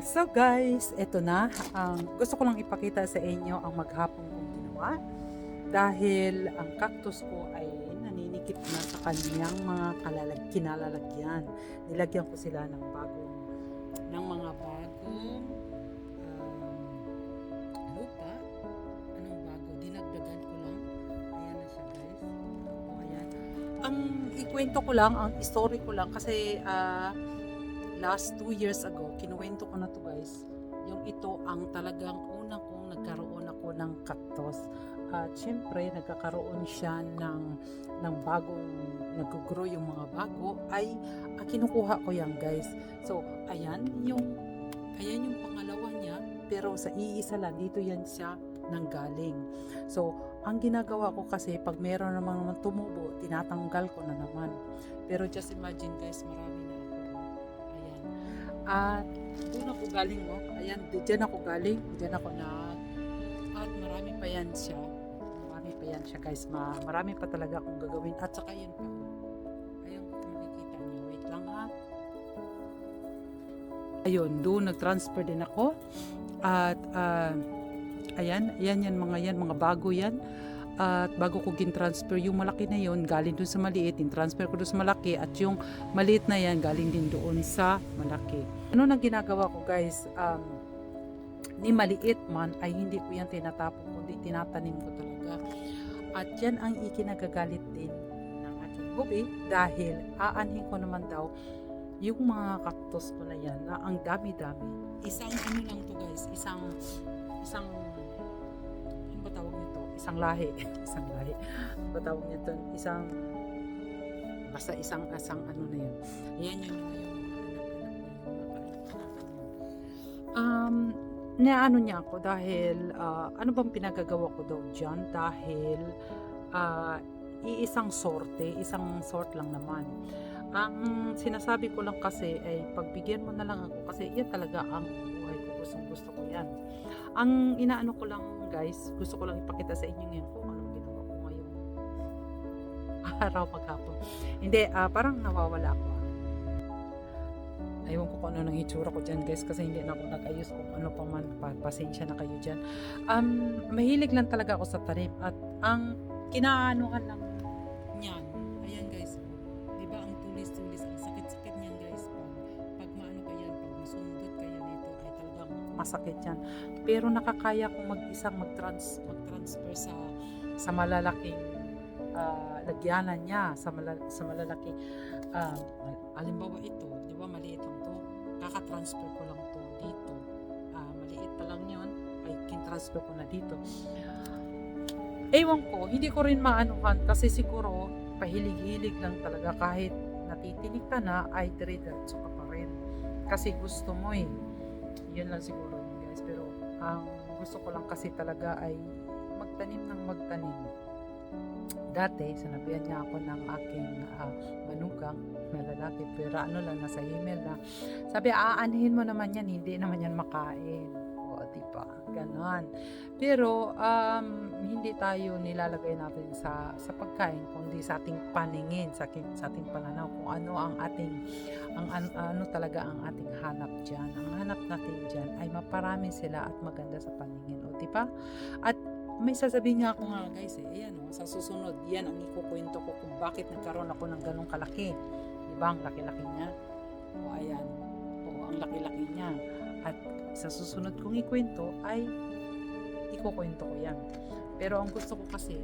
So guys, eto na. Ang gusto ko lang ipakita sa inyo ang maghapong kong ginawa. Dahil ang cactus ko ay naninikip na sa kanyang mga kalalag kinalalagyan. Nilagyan ko sila ng bagong ng mga bagong um, lupa. Anong bago? Dinagdagan ko lang. Ayan na siya guys. O ayan. Ang ikwento ko lang, ang story ko lang kasi ah, last two years ago, kinuwento ko na to guys, yung ito ang talagang unang kong nagkaroon ako ng cactus. At syempre, nagkakaroon siya ng, ng bagong nag-grow yung mga bago, ay ah, kinukuha ko yan guys. So, ayan yung, ayan yung pangalawa niya, pero sa iisa lang, dito yan siya nanggaling. So, ang ginagawa ko kasi, pag meron naman naman tumubo, tinatanggal ko na naman. Pero just imagine guys, marami na. At doon ako galing, no? Ayan, di- dyan ako galing. Dyan ako na... At marami pa yan siya. Marami pa yan siya, guys. Ma marami pa talaga akong gagawin. At saka yun pa. oh. Ayun, kung makikita niyo. Wait lang, ha? Ayun, doon nag-transfer din ako. At, ah, ayan, ayan yan, mga yan, mga bago yan. At bago ko gin-transfer, yung malaki na yon galing doon sa maliit, in-transfer ko doon sa malaki. At yung maliit na yan, galing din doon sa malaki. Ano na ginagawa ko guys, um, ni maliit man ay hindi ko yan tinatapon, kundi tinatanim ko talaga. At yan ang ikinagagalit din ng aking bubi dahil aanhin ko naman daw yung mga cactus ko na yan na ang dami-dami. Isang ano lang to guys, isang isang Isang lahi. isang lahi. Ano ba tawag nito? Isang basta isang isang ano na yun. Ayan yun yung yung Um, naano niya ako dahil ah, ano bang pinagagawa ko daw dyan dahil ah, iisang sorte, isang sort lang naman. Ang sinasabi ko lang kasi ay pagbigyan mo na lang ako kasi yan talaga ang buhay ko. Gustong gusto ko yan. Ang inaano ko lang guys, gusto ko lang ipakita sa inyo ngayon kung anong ginawa ko ngayong araw maghapon. Hindi, ah, parang nawawala ako. Ewan ko kung ano nang itsura ko dyan guys kasi hindi na ako nag-ayos kung ano pa man. Pa- pasensya na kayo dyan. Um, mahilig lang talaga ako sa tanim at ang kinaanuhan lang masakit yan. Pero nakakaya kong mag-isang mag-trans, mag-transfer sa sa malalaking ah, lagyanan niya, sa, mala- sa malalaking ah, halimbawa ito, di ba maliit lang to, kaka-transfer ko lang to dito. Ah, maliit pa lang yon ay kin-transfer ko na dito. Ewan ko, hindi ko rin maanuhan kasi siguro pahilig-hilig lang talaga kahit natitinig ka na ay diretso ka pa rin. Kasi gusto mo eh. Yun lang siguro yun guys. Pero ang gusto ko lang kasi talaga ay magtanim ng magtanim. Dati, sinabihan niya ako ng aking ah, manugang na lalaki. Pero ano lang, nasa email na. Sabi, aanhin mo naman yan, hindi naman yan makain. O, di ba? Ganon. Pero, um, hindi tayo nilalagay natin sa, sa pagkain, kundi sa ating paningin, sa, sa ating pananaw, kung ano ang ating, ang, an- ano talaga ang ating hanap dyan. Ang hanap natin dyan ay maparami sila at maganda sa paningin. O, di ba? At may sasabihin nga ako nga guys eh, ayan o, sa susunod, yan ang ikukwento ko kung bakit nagkaroon ako ng ganong kalaki. Di ba? Ang laki-laki niya. O, ayan. O, ang laki-laki niya. At sa susunod kong ikwento ay ikukwento ko yan. Pero ang gusto ko kasi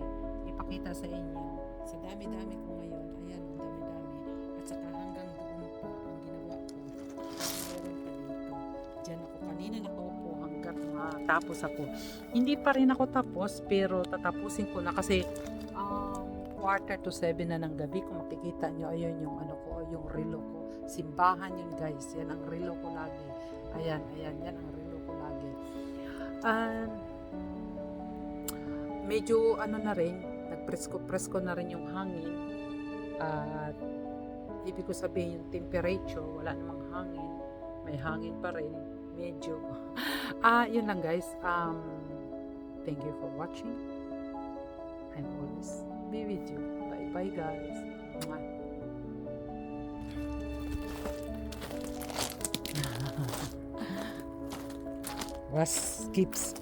ipakita sa inyo, sa dami-dami ko ngayon, ayan, ang dami-dami. At saka hanggang doon po ang ginawa ko. Meron pa dito. Diyan ako kanina nakaupo hanggat matapos ako. Hindi pa rin ako tapos, pero tatapusin ko na kasi um, quarter to seven na ng gabi. Kung makikita nyo, ayun yung ano ko, yung relo ko. Simbahan yun guys. Yan ang relo ko lagi. Ayan, ayan, yan ang relo ko lagi. And, medyo ano na rin, nagpresko-presko na rin yung hangin. At ibig ko sabihin yung temperature, wala namang hangin. May hangin pa rin, medyo. Ah, yun lang guys. Um, thank you for watching. I'm always be with you. Bye bye guys. Was keeps